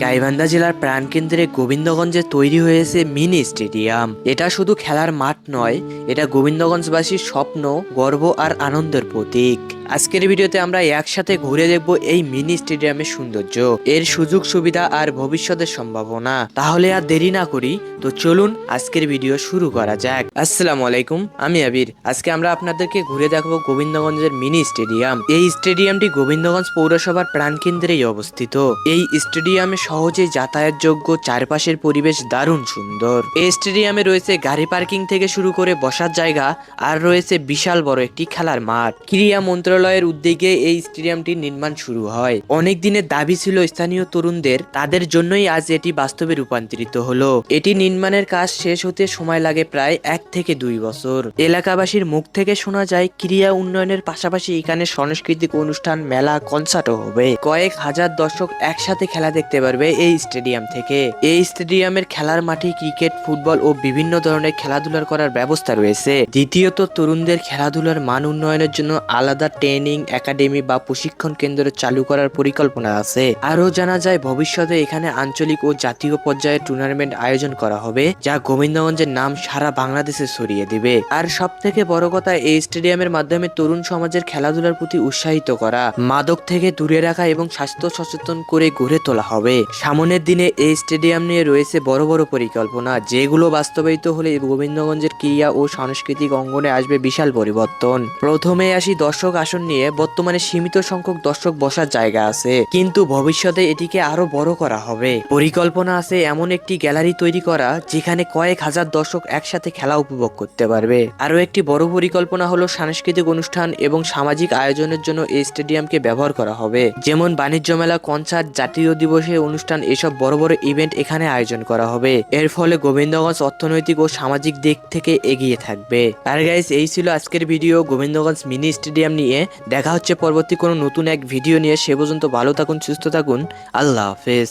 গাইবান্ধা জেলার প্রাণকেন্দ্রে গোবিন্দগঞ্জে তৈরি হয়েছে মিনি স্টেডিয়াম। এটা শুধু খেলার মাঠ নয়, এটা গোবিন্দগঞ্জবাসীর স্বপ্ন, গর্ব আর আনন্দের প্রতীক। আজকের ভিডিওতে আমরা একসাথে ঘুরে দেখব এই মিনি স্টেডিয়ামের সৌন্দর্য, এর সুযোগ সুবিধা আর ভবিষ্যতের সম্ভাবনা। তাহলে আর দেরি না করি, তো চলুন আজকের ভিডিও শুরু করা যাক। আসসালামু আলাইকুম, আমি আবির। আজকে আমরা আপনাদেরকে ঘুরে দেখাবো গোবিন্দগঞ্জের মিনি স্টেডিয়াম। এই স্টেডিয়ামটি গোবিন্দগঞ্জ পৌরসভার প্রাণকেন্দ্রেই অবস্থিত। এই স্টেডিয়ামে সহজে যাতায়াতযোগ্য চারপাশের পরিবেশ দারুণ সুন্দর। এই স্টেডিয়ামে রয়েছে গাড়ি পার্কিং থেকে শুরু করে বসার জায়গা, আর রয়েছে বিশাল বড় একটি খেলার মাঠ। ক্রীড়া মন্ত্রণালয়ের উদ্যোগে এই স্টেডিয়ামটির নির্মাণ শুরু হয়। অনেক দিনের দাবি ছিল স্থানীয় তরুণদের তাদের জন্যই আজ এটি বাস্তবে রূপান্তরিত হলো। এটি নির্মাণের কাজ শেষ হতে সময় লাগে প্রায় এক থেকে দুই বছর। এলাকাবাসীর মুখ থেকে শোনা যায়, ক্রীড়া উন্নয়নের পাশাপাশি এখানে সাংস্কৃতিক অনুষ্ঠান, মেলা, কনসার্টও হবে। কয়েক হাজার দর্শক একসাথে খেলা দেখতে পারবে এই স্টেডিয়াম থেকে। এই স্টেডিয়ামের খেলার মাঠে ক্রিকেট, ফুটবল ও বিভিন্ন ধরনের খেলাধুলার করার ব্যবস্থা রয়েছে। দ্বিতীয়ত, তরুণদের খেলাধুলার মান উন্নয়নের জন্য আলাদা ট্রেনিং, একাডেমি বা প্রশিক্ষণ কেন্দ্র চালু করার পরিকল্পনা আছে। আরও জানা যায়, ভবিষ্যতে এখানে আঞ্চলিক ও জাতীয় পর্যায়ে টুর্নামেন্ট আয়োজন করা হবে, যা গোবিন্দগঞ্জের নাম সারা বাংলাদেশে ছড়িয়ে দিবে। আর সব থেকে বড় কথা, এই স্টেডিয়ামের মাধ্যমে তরুণ সমাজের খেলাধুলার প্রতি উৎসাহিত করা, মাদক থেকে দূরে রাখা এবং স্বাস্থ্য সচেতন করে গড়ে তোলা হবে। সামনের দিনে এই স্টেডিয়াম নিয়ে রয়েছে বড় বড় পরিকল্পনা, যেগুলো বাস্তবায়িত হলে গোবিন্দগঞ্জের ক্রীড়া ও সাংস্কৃতিক অঙ্গনে আসবে বিশাল পরিবর্তন। প্রথমে আসি দর্শক আসন নিয়ে বর্তমানে সীমিত সংখ্যক দর্শক বসার জায়গা আছে। কিন্তু ভবিষ্যতে এটিকে আরও বড় করা হবে। পরিকল্পনা আছে এমন একটি গ্যালারি তৈরি করা, যেখানে কয়েক হাজার দর্শক একসাথে খেলা উপভোগ করতে পারবে। আরও একটি বড় পরিকল্পনা হলো সাংস্কৃতিক অনুষ্ঠান এবং সামাজিক আয়োজনের জন্য এই স্টেডিয়ামকে ব্যবহার করা হবে। যেমন বাণিজ্য মেলা, কনসার্ট, জাতীয় দিবসে অনুষ্ঠান, এসব বড় বড় ইভেন্ট এখানে আয়োজন করা হবে। এর ফলে গোবিন্দগঞ্জ অর্থনৈতিক ও সামাজিক দিক থেকে এগিয়ে থাকবে। আর গাইস এই ছিল আজকের ভিডিও গোবিন্দগঞ্জ মিনি স্টেডিয়াম নিয়ে দেখা হচ্ছে পরবর্তী কোনো নতুন এক ভিডিও নিয়ে, সে পর্যন্ত ভালো থাকুন, সুস্থ থাকুন, আল্লাহ হাফেজ।